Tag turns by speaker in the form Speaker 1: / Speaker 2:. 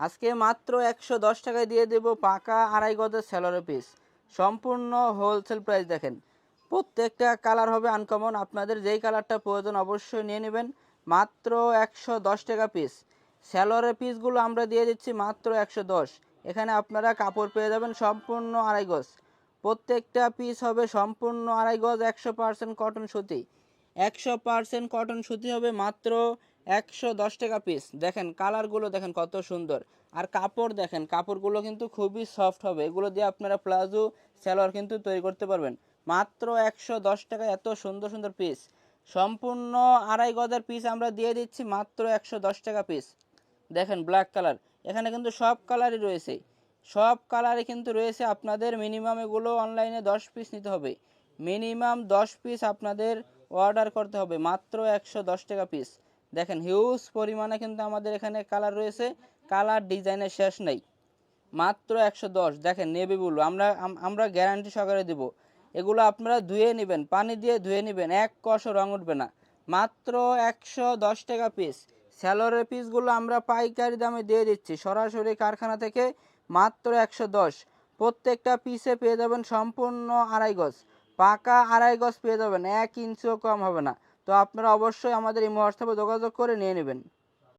Speaker 1: আজকে মাত্র একশো দশ টাকায় দিয়ে দেব পাকা আড়াই গজের স্যালোরে পিস সম্পূর্ণ হোলসেল প্রাইস দেখেন। প্রত্যেকটা কালার হবে আনকমন আপনাদের যেই কালারটা প্রয়োজন অবশ্যই নিয়ে নেবেন। মাত্র একশো দশ টাকা পিস স্যালোরের পিসগুলো আমরা দিয়ে দিচ্ছি মাত্র একশো দশ। এখানে আপনারা কাপড় পেয়ে যাবেন সম্পূর্ণ আড়াই গজ। প্রত্যেকটা পিস হবে সম্পূর্ণ আড়াই গজ, একশো পার্সেন্ট কটন সুতি। একশো পার্সেন্ট কটন সুতি হবে মাত্র একশো দশ টাকা পিস দেখেন কালারগুলো দেখেন কত সুন্দর। আর কাপড় দেখেন, কাপড়গুলো কিন্তু খুবই সফট হবে। এগুলো দিয়ে আপনারা প্লাজো স্যালোয়ার কিন্তু তৈরি করতে পারবেন। মাত্র একশো দশ টাকা, এত সুন্দর সুন্দর পিস সম্পূর্ণ আড়াই গজের পিস আমরা দিয়ে দিচ্ছি, মাত্র একশো দশ টাকা পিস দেখেন ব্ল্যাক কালার এখানে কিন্তু সব কালারই রয়েছে। সব কালারে কিন্তু রয়েছে আপনাদের মিনিমাম এগুলো অনলাইনে দশ পিস নিতে হবে। মিনিমাম দশ পিস আপনাদের অর্ডার করতে হবে, মাত্র একশো দশ টাকা পিস দেখেন হিউজ পরিমাণে কিন্তু আমাদের এখানে কালার রয়েছে। কালার ডিজাইনের শেষ নেই। মাত্র একশো দশ। দেখেন নেভি ব্লু আমরা আমরা গ্যারান্টি সহকারে দেবো। এগুলো আপনারা ধুয়ে নেবেন, পানি দিয়ে ধুয়ে নেবেন, এক কষও রং উঠবে না। মাত্র একশো দশ টাকা পিস স্যালোরের পিসগুলো আমরা পাইকারি দামে দিয়ে দিচ্ছি। সরাসরি কারখানা থেকে মাত্র একশো দশ। প্রত্যেকটা পিসে পেয়ে যাবেন সম্পূর্ণ আড়াই গজ। পাকা আড়াই গজ পেয়ে যাবেন। এক ইঞ্চিও কম হবে না। তো আপনারা অবশ্যই আমাদের এই হোয়াটসঅ্যাপে যোগাযোগ করে নিয়ে নেবেন।